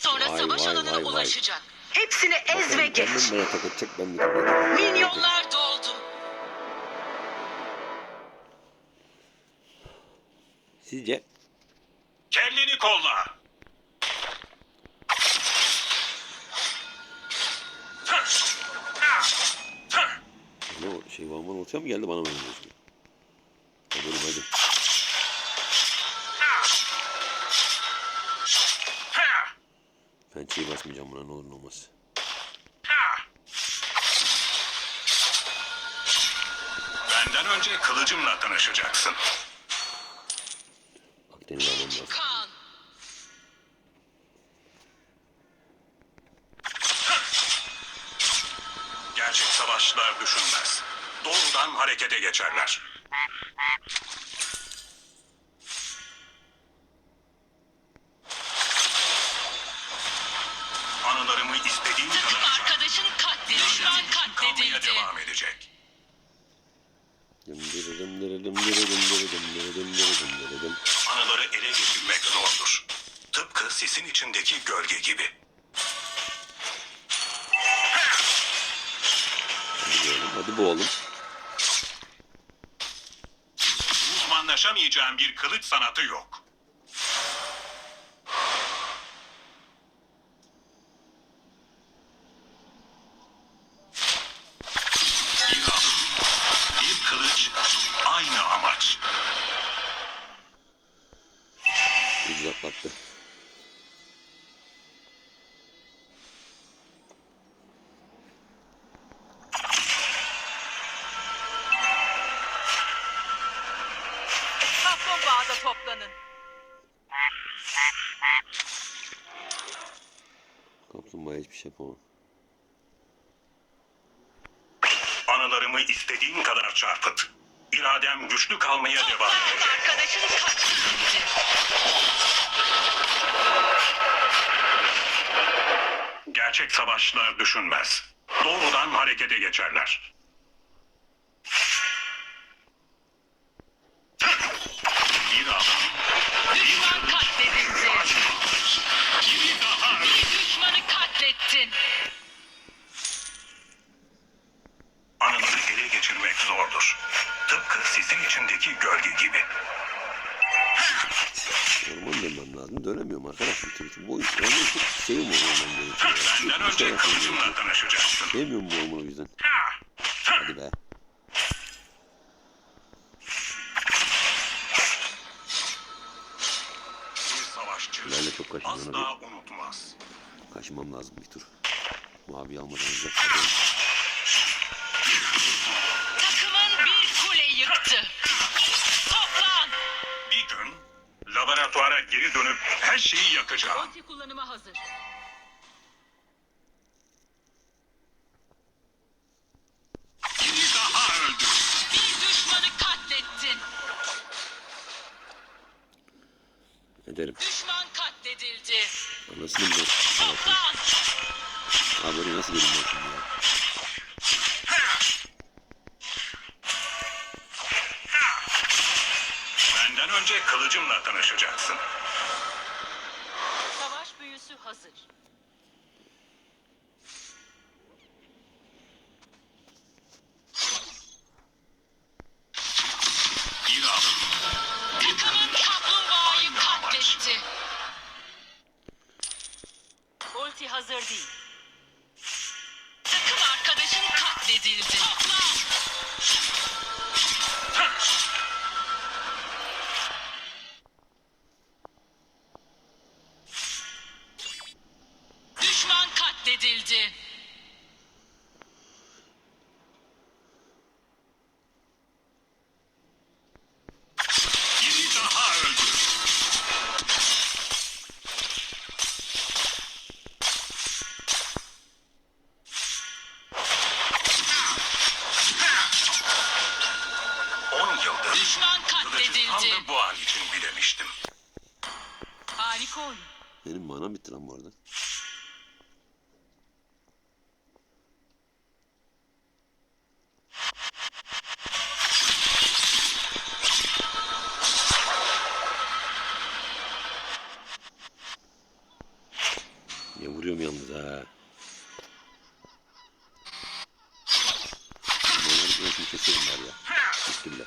sonra Vay, savaş vay, alanına vay, vay. ulaşacak. Hepsini ez ve geç. Kendim bana ben de. Minyonlar doldu. Sizce? Kelleni kolla. Ne o? Şey Vanman olacak mı geldi bana mı? Hadi hadi. Pençeyi basmayacağım buna ne olur ne olmaz. Benden önce kılıcımla tanışacaksın. Akdeniz'i almam lazım. Kan. Gerçek savaşçılar düşünmez. Doğrudan harekete geçerler. Anılarımı istediğim Takım kadar arkadaşın katledildi. Kalmaya katledildi. devam edecek. Dım dırı dım dırı dım dırı dım dırı dım dırı dım dırı dım dırı dım. Anıları ele geçirmek zordur. Tıpkı sisin içindeki gölge gibi. Hadi boğalım hadi boğalım. Uzmanlaşamayacağım bir kılıç sanatı yok. Bir adım, bir kılıç, aynı amaç. Ucuz atlattı. Kaplumbağada toplanın. Kaplumbağa hiçbir şey yapamam. Anılarımı istediğin kadar çarpıt. İradem güçlü kalmaya devam edecek. arkadaşın. Gerçek savaşçılar düşünmez. Doğrudan harekete geçerler. Geçirmek zordur. Tıpkı sisin içindeki gölge gibi. Orman dönmem lazım. Dönemiyorum arkadaş. Bir türlü. Bu ormanı çok sevmiyorum orman Bir şey önce kılıcımla tanışacaksın. Sevmiyorum bu ormanı o yüzden. Ha! Hadi be. Ben de çok kaçırdım. asla unutmaz. Kaçmam lazım bir tur. Mavi almadan önce. Geri dönüp her şeyi yakacağım. Ulti kullanıma hazır. Biri daha öldü. Bir düşmanı katlettin. Ederim. Düşman katledildi. Anasını mı? Toplan. Abi oraya nasıl gelin ya? Benden önce kılıcımla tanışacaksın. Hazır. Takımın kaplumbağayı katletti. Ulti hazır değil. Katledildi. biri daha öldü. On yıldır Düşman kılıcı tam katledildi. da bu an için bilemiştim. Harika oyun. Benim manam bitti lan bu arada. Ya vuruyorum yalnız ha. Ben şimdi keserim var ya. Bile.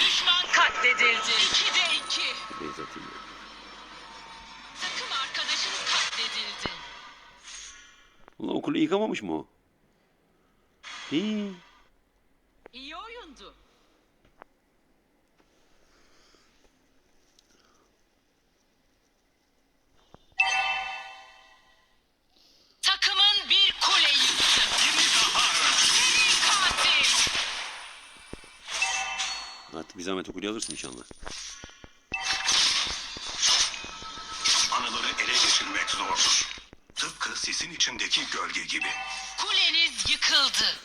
Düşman katledildi. 2'de 2. Beyz atayım ya. Takım arkadaşın katledildi. Ulan okulu yıkamamış mı o? Hii. Zahmet okulu alırsın inşallah. Anıları ele geçirmek zordur. Tıpkı sisin içindeki gölge gibi. Kuleniz yıkıldı.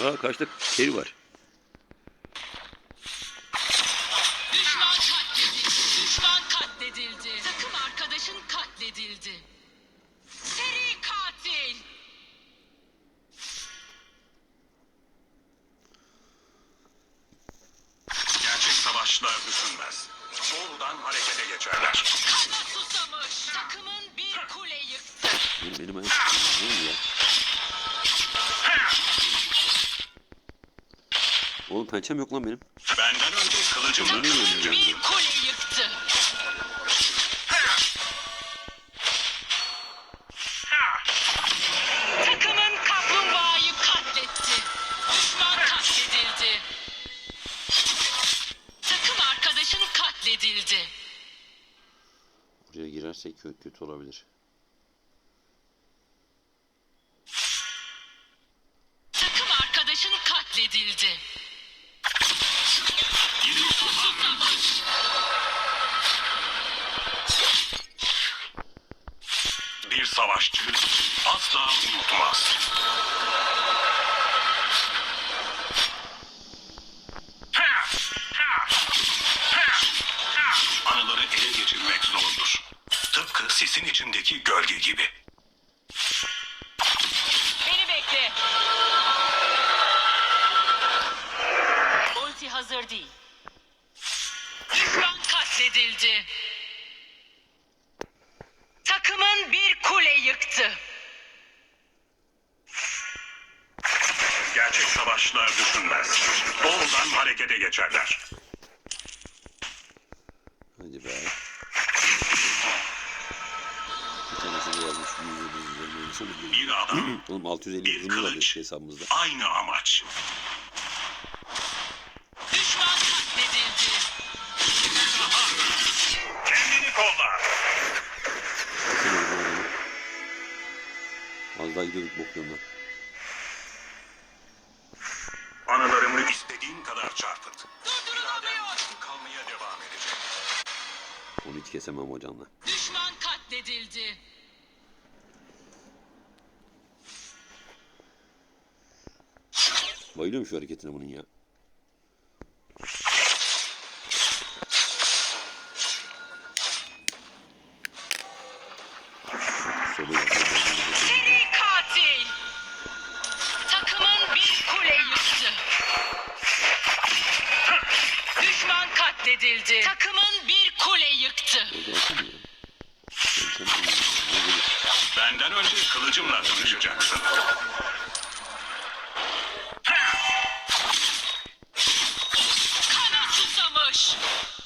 Aa karşıda keri var. Düşman katledildi. Düşman katledildi. Takım arkadaşın katledildi. Oğlum pençem yok lan benim. Benden önce kılıcım Nereye Takımın oynayacağım bir kule yıktı. Takımın kaplumbağayı katletti. Düşman katledildi. Takım arkadaşın katledildi. Buraya girersek kötü, kötü olabilir. Takım arkadaşın katledildi. Susamış. Bir savaşçı asla unutmaz. Anıları ele geçirmek zordur. Tıpkı sisin içindeki gölge gibi. Beni bekle. Ulti hazır değil. Düşman katledildi. Takımın bir kule yıktı. Gerçek savaşçılar düşünmez. Doğrudan harekete geçerler. Hadi be. Bir tanesi de yazmış 100 üzerine oynasana diyor. Bir adam, Oğlum 650 Bir var kılıç. hesabımızda. aynı amaç. Düşman katledildi. Kendini kolla. Az daha gidiyorduk bokluyorum lan. Kesemem hocamla. Düşman katledildi. Bayılıyorum şu hareketine bunun ya.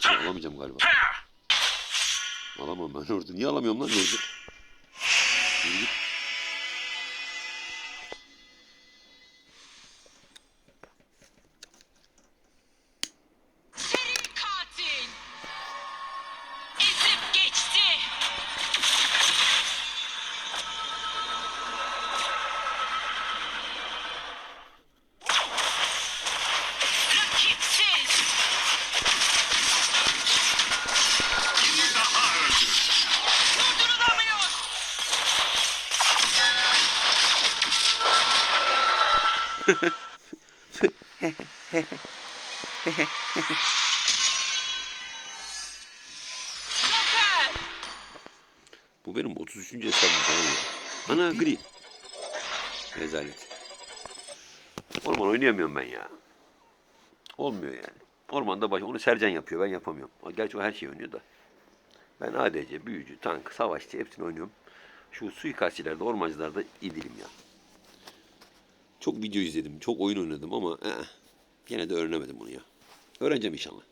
Alamayacağım galiba. Alamam ben orada. Niye alamıyorum lan orada? Yürü git. Bu benim 33. hesabım falan ya. Ana gri. Rezalet. Orman oynayamıyorum ben ya. Olmuyor yani. Ormanda baş... Onu Sercan yapıyor ben yapamıyorum. Gerçi o her şeyi oynuyor da. Ben ADC, büyücü, tank, savaşçı hepsini oynuyorum. Şu suikastçilerde, ormancılarda iyi değilim ya. Çok video izledim, çok oyun oynadım ama eh, gene de öğrenemedim bunu ya. Öğreneceğim inşallah.